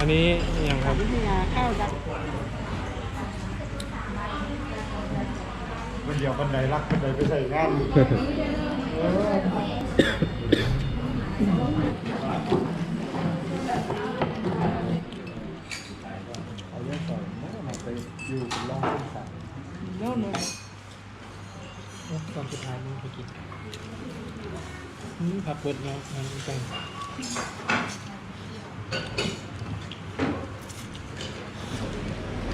อันนี้อย่างครับวิทยาเข้าดับมันเดียวบันไดรักบันไดไปใส่งานเออเอาเรื่องก่อนนะมาไปอยู่เป็นรองเป็นสามโน่นเลยตอนสุดท้ายมันไปกินอืมผักเปิดเนาะมันจัง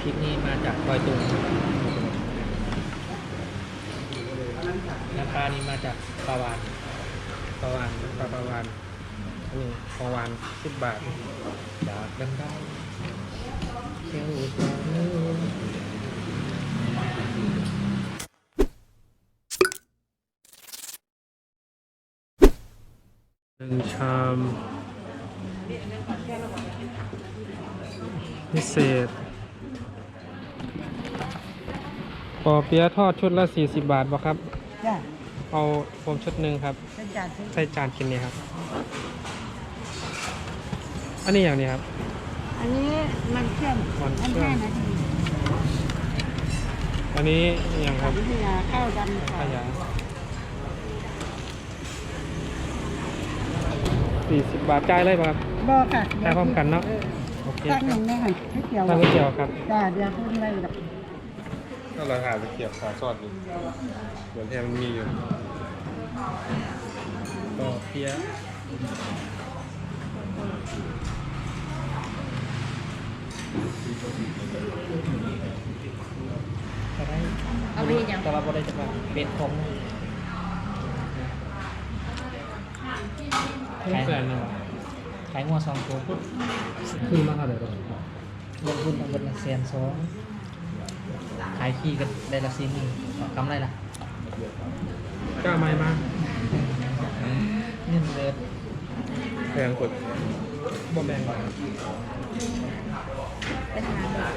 พริกนี้มา จากดอยตุงน้ำปลานี้มาจากปลาวานปลาวานปลาปลาวานอันนี้ปลาวานสิบบาทจากดังได้เที่ยวตาเนื้หนึ่งชามพิเศษ ปอเปี๊ยะทอดชุดละ 40 บาทบ่ครับ จ้ะเอาผมชุดหนึ่งครับเป็นจานที่ใส่จานกินเนี่ยครับ อันนี้อย่างนี้ครับ อันนี้มันเชื่อมมันเชื่อันอมห้านาทีอันนี้อย่างครับวิทยาเข้าดำขค่ะยะ40บาทจ่ายเลยป่ะครับ บอกค่ะจ่ายพร้อมกันเนาะโอเคตั้งคหรันึ่บงในหันไม่เกี่ยวตั้งก๋วยเตี๋ยวครับ จ้าเดี๋ยวพูดอะไรหรอ กก็ราคาจะเกียบขาซอดอยู่เหมือนแทนมันมีอยู่ปอเปี๊ยะแต่ได้เอาไปเห็นยัง แต่ว่าบ่ได้จะมาเป็นของขายแสนหนึ่งขายงัวสองตัวคือมาเท่าไหร่บ้างลงทุนเอาเงินละแสนสอง ขายขี้กันได้ละสี่หมื่นกำไรละกล้าไม้มาเงินเดือนแพงกดบ่แบ่งไปทาน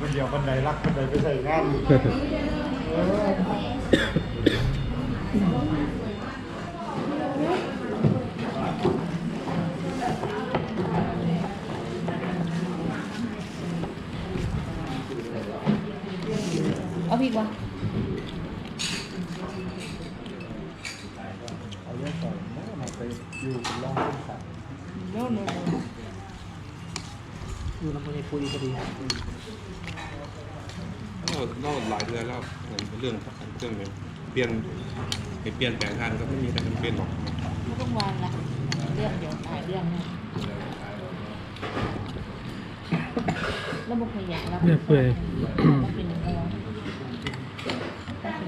มันเดียวบันไดรักบันไดไปใส่งาน เออเอาพี่วะเอาเรื่องก่อนนะมาไปอยู่เป็นรองเป็นสามโน่นเลยอยู่น้ำมันในปุยพอดีเราเราหลายเดือนแล้วเรื่องเรื่องเนี่ยเปลี่ยนไปเปลี่ยนแปลงทานก็ไม่มีอะไรจำเป็นหรอกไม่ต้องวันละเรื่องเดี๋ยวถ่ายเรื่องเนี่ยแล้วบุกขยะแล้วเนี่ยเปื่อยมันเป็นยังไง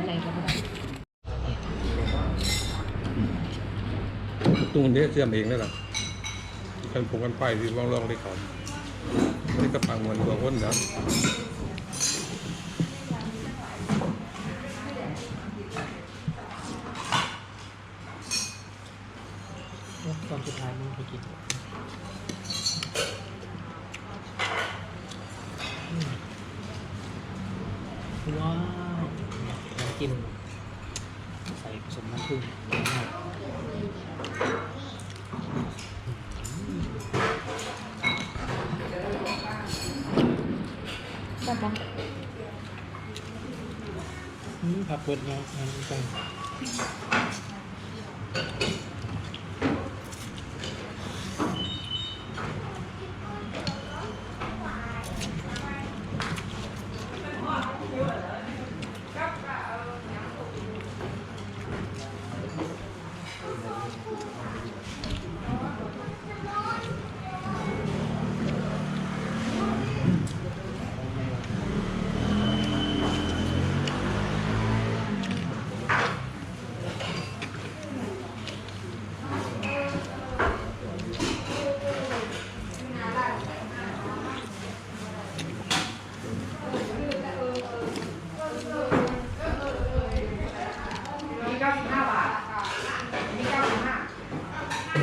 วะตัดสินใจก็ได้ตุ้นี้เสื่อมเองนี่แหละกันผงกันไปที่ว่างร่องได้เขาไม่กระปังเหมันตัวคนนะตอนสุดท้ายมันไปกินว้าวน้ำจิ้มใส่ผสมน้ำผึ้ง ได้ปะ ผักเปิดเนาะมันจัง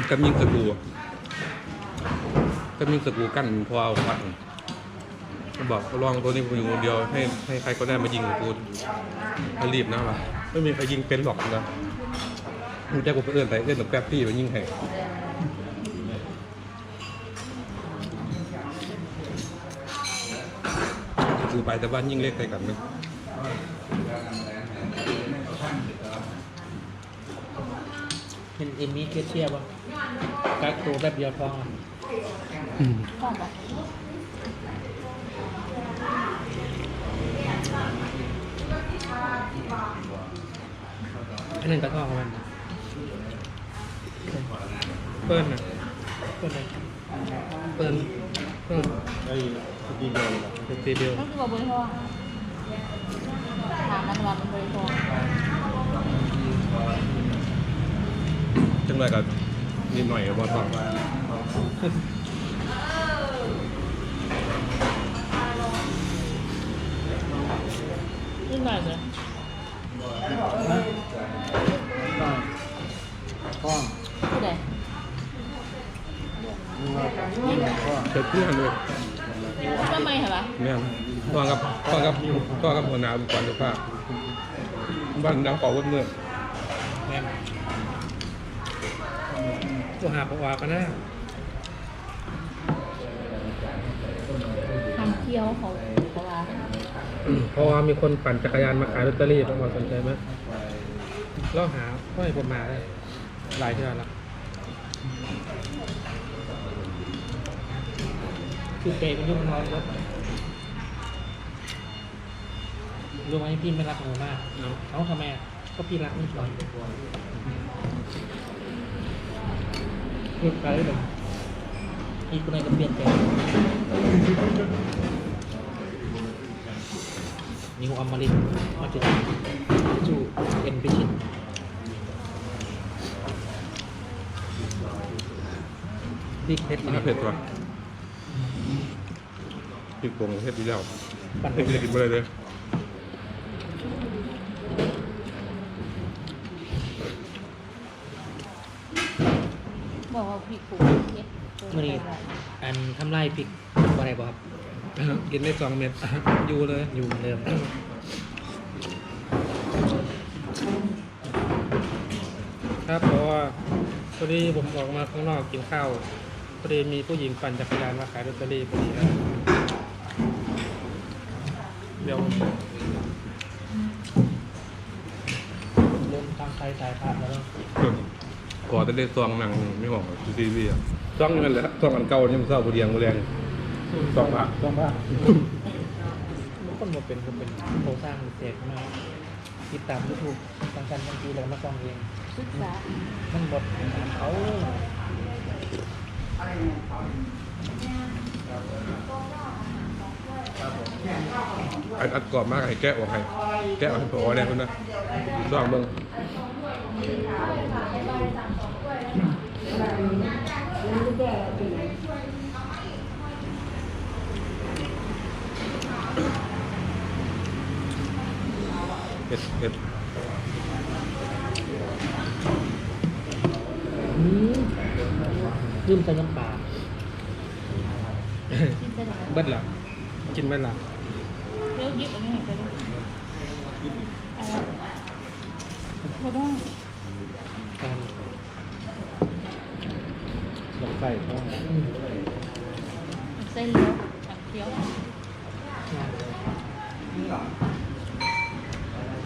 ก็มีเงสกูก็มีเงสกูกั้นพอเอาควันบอกลองตัวนี้ผมอยู่คนเดียวให้ให้ใครก็ได้มายิงกูมารีบนะวะไม่มีใครยิงเป็นหรอกนะกูได้กูไปเอื้อนไปเอื้อนแบบแป๊บพี่มายิงใรคือไปแต่บ้านยิ่งเล็กไปกันนะเป็นเอ็มมี่เคเชียร์ป่ะ กักตัวแบบเดียวท้องอะชอบปะอันหนึ่งกระท่อของมันเปิ้ลนะเปิ้ลเลยเปิ้ลเปิ้ลไอ้ดีเดียวเลยล่ะเป็นตีเดียวมันคือว่าบริโภคถามมันว่ามันบริโภคจังไรก็ นิดหน่อยกับบอลฟังนิดหน่อยเลยข้องผู้ใดนี่ว่านี่ว่าข้องเกิดเพื่อนเลยทำไมเหรอแม่นฟังกับฟังกับฟังกับหัวหน้าบุคคลสุภาพบ้านดังเป่าวัดเมื่อแม่น ตัวหาปะวากันนะทำเคี้ยวเขาเขาว่าเพราะว่ามีคนปั่นจักรยานมาขายลอตเตอรี่ผมบอกสนใจไหมเราหาก็ให้ผมมาได้หลายเทื่อละคือเตะเป็นยุ่งนอนรถรู้ไหมพี่ไม่รักหนูมากเอาเขาทำไมอะก็พี่รักนี่ก่อน พูดไปเลยอีกคนไหนก็เปลี่ยนใจนิวอมรินทร์มาจุดจูเอ็นพิชิตบิ๊กเพชรถ้าเผ็ดว่ะพริกผงเผ็ดดีแล้วปั่นเผ็ดจะกินไปเลยเลย บอกว่าพี่กูเฮ็ดมื่อนี้อันทำไรพริกอะไรบ่ครับกินได้สองเม็ดอยู่เลยอยู่เหมือนเดิมครับเพราะว่าพอดีผมออกมาข้างนอกกินข้าวพอดีมีผู้หญิงปั่นจักรยานมาขายลอตเตอรี่พอดีครับเดี๋ยวเริ่มทางไทยสายพานแล้ว เนอะขอแต่ได้ซองหนังไม่หอกซีซีรีส์อะซองนี่มันแหละซองอันเก่านี่มันเศร้าผู้เดียงผู้แรงซองพระต้องว่ามันคนมาเป็นคนเป็นโครงสร้างเสกมาติดตามยูทูบฟังกันบางทีเราก็มาฟังเองศึกษามันบทถามเขา อันอัดกรอบมากให้แกะออกให้แกะออกให้พอได้คนนะซองเบิ่งเผ็ดเผ็ดอืมลืมใส่น้ำปลาที่จะได้เบิ้ลละ กินเบิ้ลละเลี้ยวยิบอันนี้เห็นไปเลยอะไรเขาต้องการลำไส้ข้องเส้นเลี้ยวผักเคี้ยว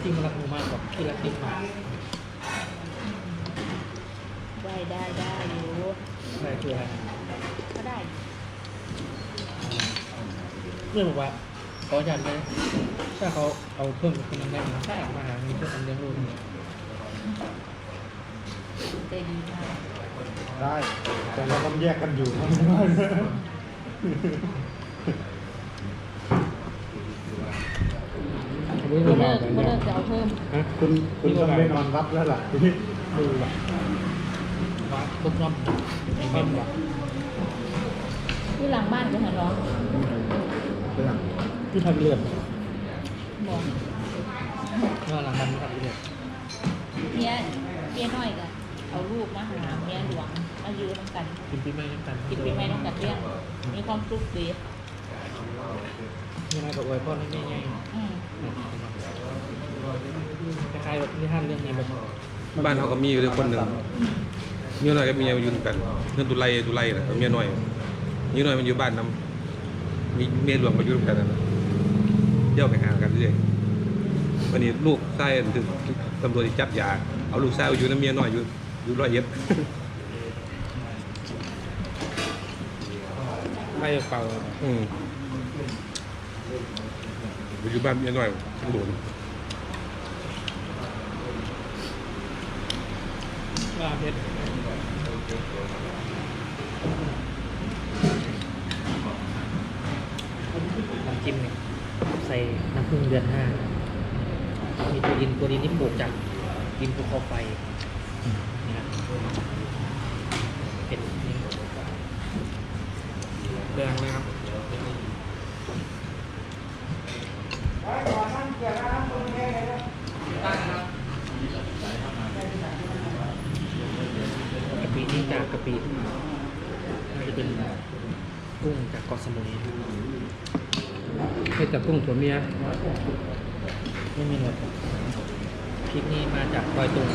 จริงรักหนูมากกว่าที่รักติ๊กมากได้ได้ได้อยู่อะไรคืออะไรก็ได้ เรื่องบอกว่าขอจัดเลยถ้าเขาเอาเพิ่มเป็นแรงๆถ้าออกมาหาเงินเพื่อทำเลี้ยงลูกใจดีมากได้ แต่เราต้องแยกกันอยู่อันนี้เมื่ไม่อมาเลิกแบบเมื่อนี้เลิกจะเอาเพิ่มฮะคุณคุณต้องไปนอนรับแล้วล่ะทีนี้ดูล่ะว่าลูกน้องไอ้เม่นบอกที่หลังบ้านจะเห็นร้องเรื่อง ที่ทำเลือดบอกว่าหลังมันไม่ทำเลือดเมียเมียน้อยกันเอาลูกมาหาเมียหลวงมาอยู่น้ำกันกินปีใหม่น้ำกันกินปีใหม่ต้องกัดเลี้ยงมีความสุขดียังไงก็อวยพ่อให้แม่ไงอืมคล้ายๆแบบที่ท่านเรื่องนี้แบบบ้านเขาก็มีอยู่ด้วยคนหนึ่งเมียน้อยกับเมียอยู่ด้วยกันเรื่องตุไลตุไลนะเมียน้อยเมียน้อยมันอยู่บ้านน้ำมีเมียหลวงมาอยู่ด้วยกันนะ เดี่ยวไปหากันเรื่อยวันนี้ลูกไส้ถึงตำรวจจับยา เอาลูกไส้อยู่น้ำเมียน้อยอยู่อยู่ร้อยเอ็ดไล่เป่าอืมอยู่บ้านเมียน้อยตำรวจว่าเพชรน้ำจิ้มเนี่ย ใส่น้ำผึ้งเดือนห้ามีตัวดินตัวดินนี่ปลูกจากดินภูเขาไฟนี่นะเป็นแดงเลยครับกะปินี่จากกะปิจะเป็นกุ้งจากเกาะสมุย ให้จากกุ้งตัวเมียไม่มีหนวดพริกนี่มาจากดอยตุง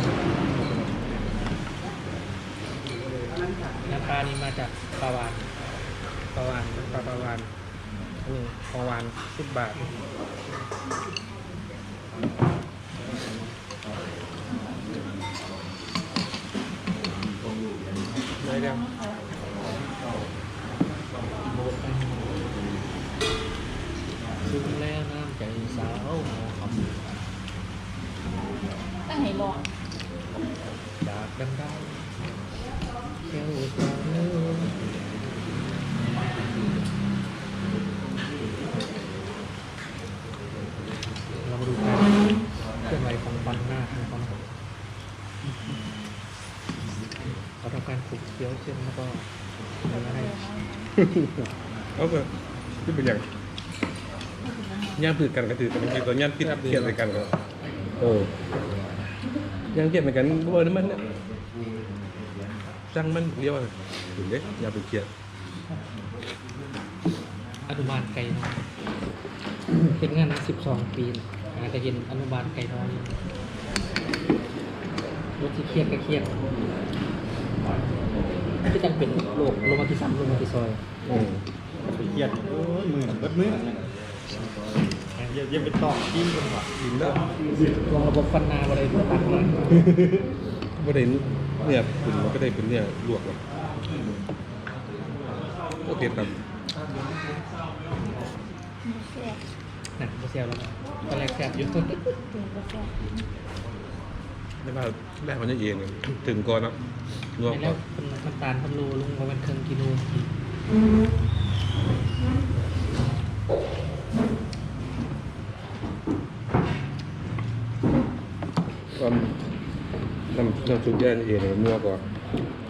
น้ำปลานี่มาจากปลาวานปลาวานปลาปลาวานนนี้ปลาวานสิบบาทเลยเดียว ซึ้งแล้วน้ำใจสาวหมอค ตั้ง ให้ลองำจากดังได้แก้วตาเนื้อเรามาดูการเคลื่อนไหวของฟันหน้าของฟันผมเขาทำการขูดเคี้ยวเส้นแล้วก็เนื้อให้เอาไปที่เป็นอย่างย่างผืดกันก็ถือกันเป็นตัวย่างพิษเทียบกันก็โอ้ ย่างเทียบกันบ่ว่ามันเนี่ยสั่งมันเรียกว่าถึงเด้อย่าไปเกลียดอนุบาลไก่น้อยเป็นงานมาสิบสองปีอาจจะเห็นอนุบาลไก่น้อยรถที่เครียดก็เครียดที่จังเป็นโรคโรมาติซัมโรมาติซอยอืมไปเครียดโอ้ยมือเบิดมือ อย่าอย่าไปตอกจิ้มกันว่ะกินแล้วรวมระบบฟันนาอะไรต่างๆเลยบ่ได้เนี่ยคุณมันก็ได้เป็นเนี่ยลวกหรอกโอเคครับหนักโมเซลแล้วนะตอนแรกแสบอยู่ถึงก็แซ่บไม่ว่าแรกมันจะเองถึงก่อนนะลวกแล้ก่อวนเป็นน้ำตาลพันโลลงมาเป็นเครื่องกิโล ความ น้ำน้ำซุปแย่เองนัวกว่าอ